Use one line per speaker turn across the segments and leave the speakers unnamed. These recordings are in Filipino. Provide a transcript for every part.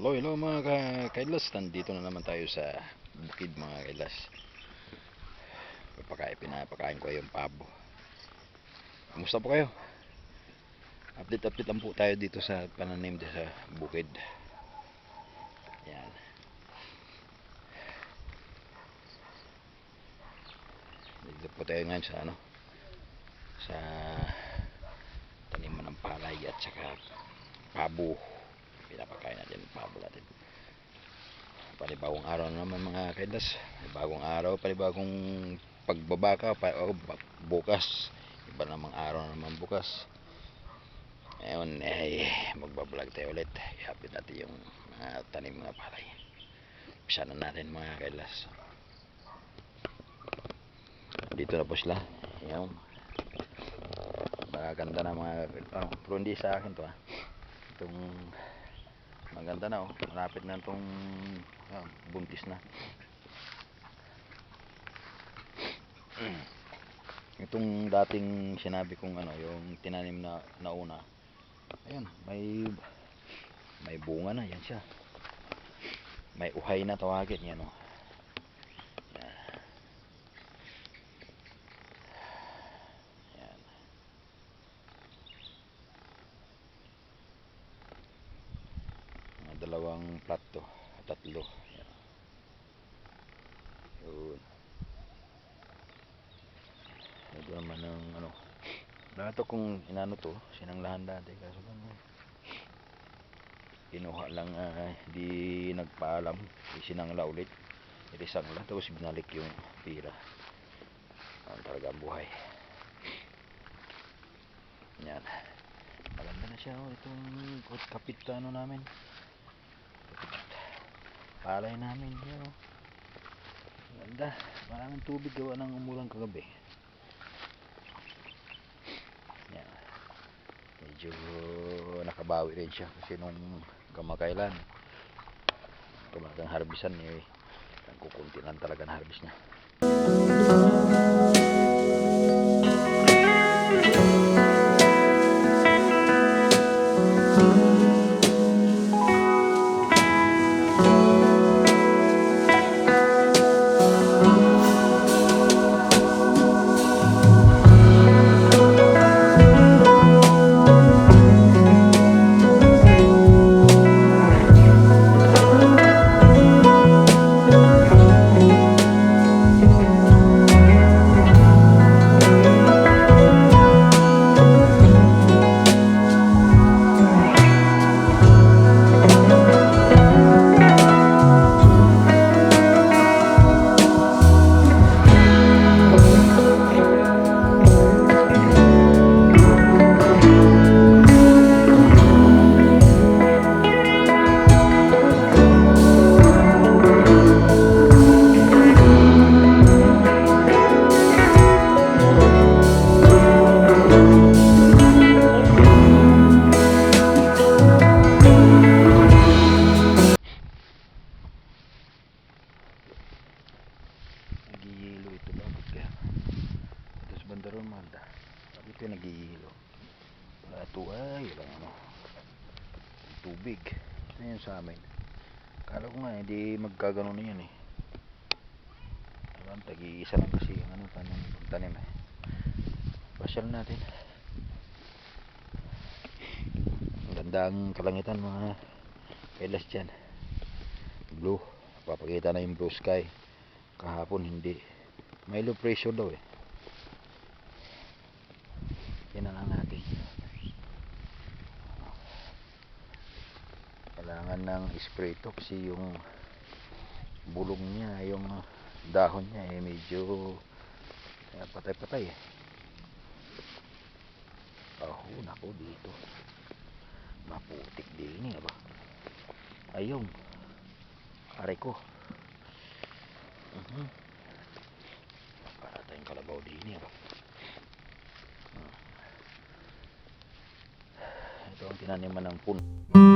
Hello, hello mga ka- kailas. Nandito na naman tayo sa bukid mga kailas. Papakain, pinapakain ko yung pabo. Kumusta po kayo? Update, update lang po tayo dito sa pananim dito sa bukid. Yan. Dito po tayo ngayon sa ano? Sa taniman ng palay at saka pabo pinapakain natin ang pabo natin. Panibagong araw na naman mga kailas panibagong araw panibagong pagbabaka pa, oh, bukas. Iba namang araw na naman bukas. Ngayon eh magbablog tayo ulit. I-update natin yung mga tanim mga palay. Umpisa na natin mga kailas dito na po sila. Yan maganda na mga ano, pero hindi sa akin to ah. Itong maganda na oh. Malapit na itong ah, buntis na. Itong dating sinabi kong ano yung tinanim na nauna ayun may may bunga na yan siya. May uhay na tawagin yan oh yan mga dalawang plato tatlo. Yan. yun. Ito naman ng ano lahat to kung inano to sinanglahan dati kaso lang kinuha lang ah, di nagpaalam di sinangla ulit irisang lang tapos binalik yung pira ang talaga buhay. Yan. Maganda na siya oh, itong kapit ano namin palay namin yun oh. ganda. Maraming tubig gawa ng umulang kagabi. Yan. Medyo nakabawi rin siya kasi nung kamakailan tumagang harbisan eh. Ang kukunti lang talaga na harbis niya yun sa amin. Kala ko nga hindi magkagano na yan eh. Alam tagi-isa lang kasi yung ano tanim tanim eh. Pasyal natin. Ganda ang kalangitan mga kailas dyan. Blue. Papakita na yung blue sky. Kahapon hindi. May low pressure daw eh yan na lang natin kailangan ng spray to kasi yung bulong niya yung dahon niya eh medyo eh, patay-patay eh oh nako dito maputik din eh ba ayun aray ko Mhm. Para tayong kalabaw din yan. Ah. Ito ang tinaniman ng puno.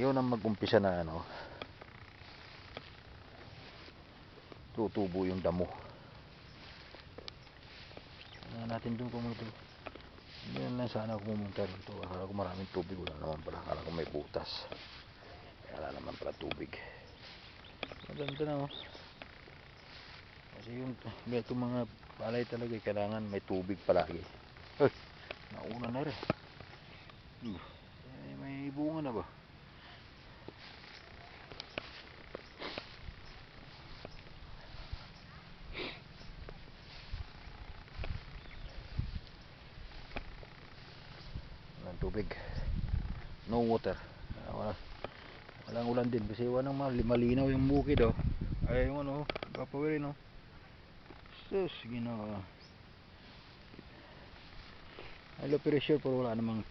Siya na ano, tutubo yung damo. Tingnan natin doon pumunta. Hindi lang sana ako pumunta rito. Akala ko maraming tubig. Wala naman pala. Akala ko may butas. Wala naman pala tubig. Maganda na oh. Kasi yung ito mga palay talaga eh, kailangan may tubig palagi. Nauna na rin. Eh, may bunga na ba? Walang tubig. No water. Wala. Walang ulan din kasi walang mali- malinaw yung bukid oh. Ay yung ano, papawirin oh. Sus, ginawa. Ay low pressure pero wala namang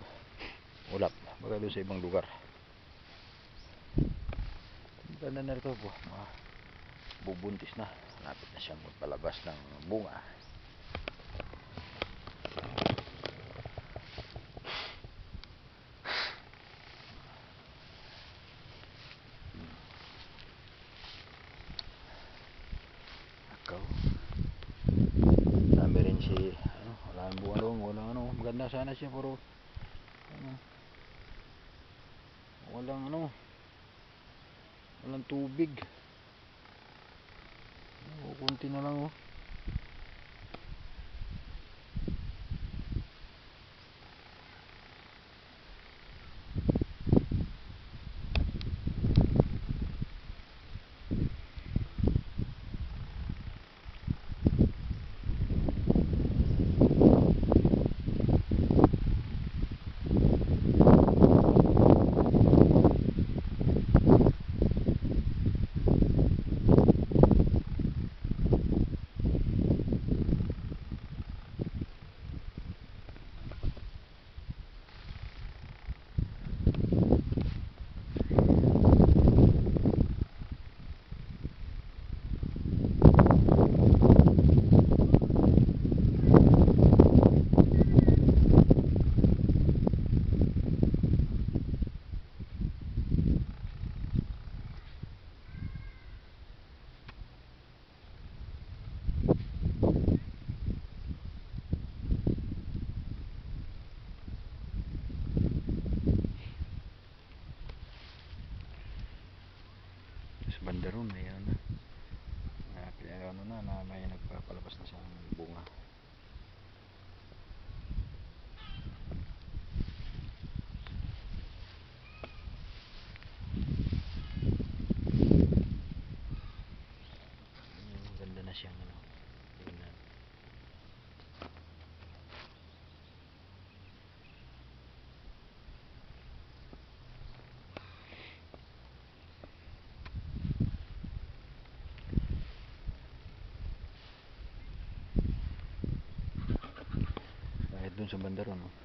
ulap. Baka doon sa ibang lugar. Ganda na rito po. Bubuntis na. Lapit na siyang magpalabas ng bunga. Ikaw. Sabi rin si, ano, wala ang buwan doon, wala ano, siya pero, ano, walang ano, walang tubig. Oh, kunti na lang oh. Sa banda ron, may ano na. Uh, kaya ano na, na may nagpapalabas na sa bunga. Ayun, Ganda na siyang ano. Tingnan. Kahit dun sa banda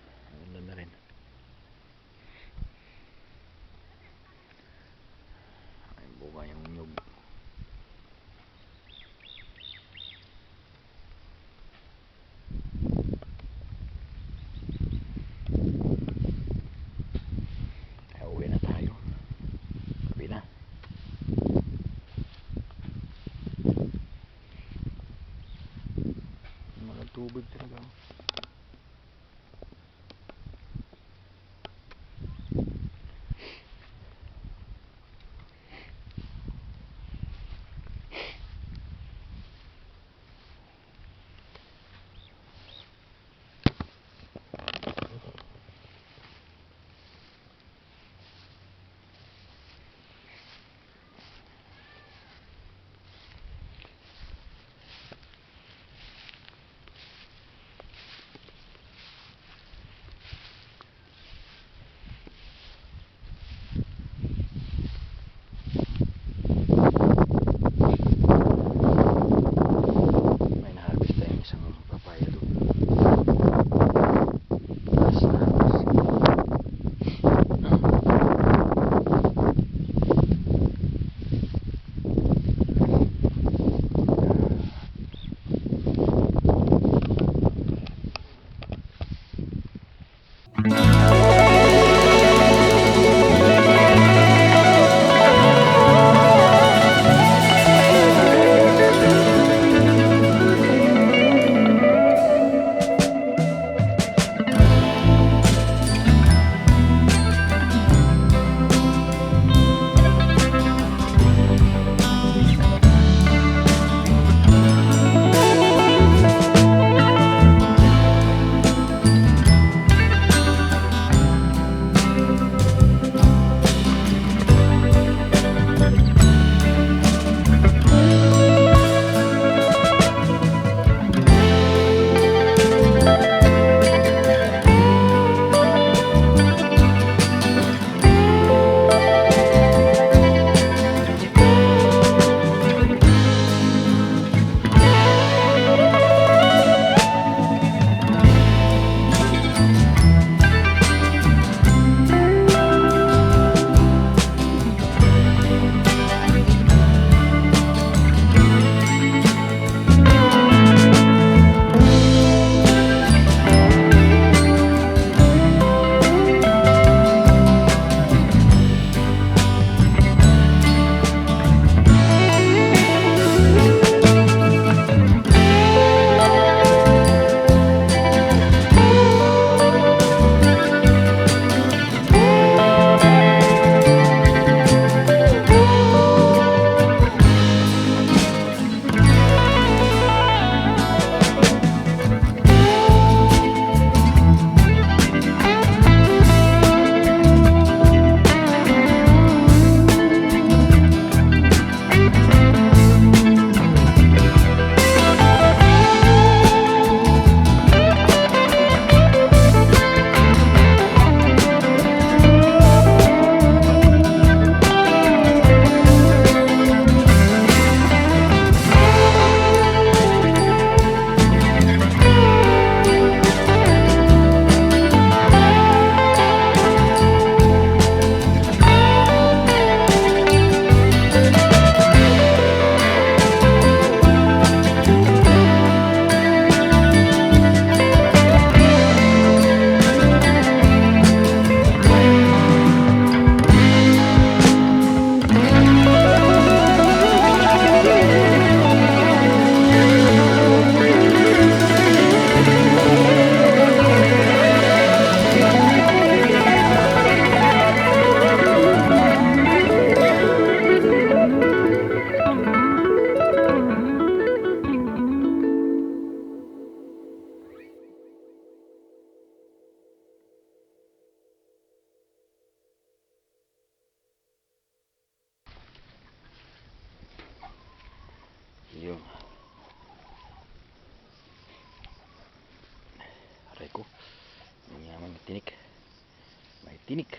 tinik.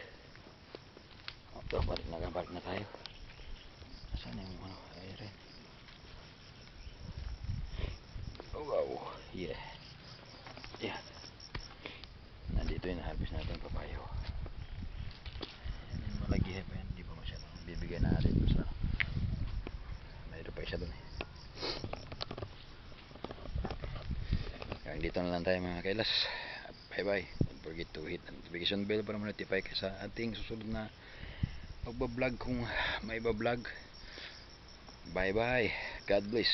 Ito, balik na, balik na tayo. Saan yung ano? Ayun. Oh, wow. Yeah. Yeah. Nandito yung harvest natin papayo. Yan yung malagihan pa yan. Hindi pa masyadong bibigyan natin sa mayroon pa isa doon eh. Hanggang dito na lang tayo mga kailas. Bye bye. Forget to hit notification bell para ma-notify ka sa ating susunod na pagbablog kung may bablog. Bye bye. God bless.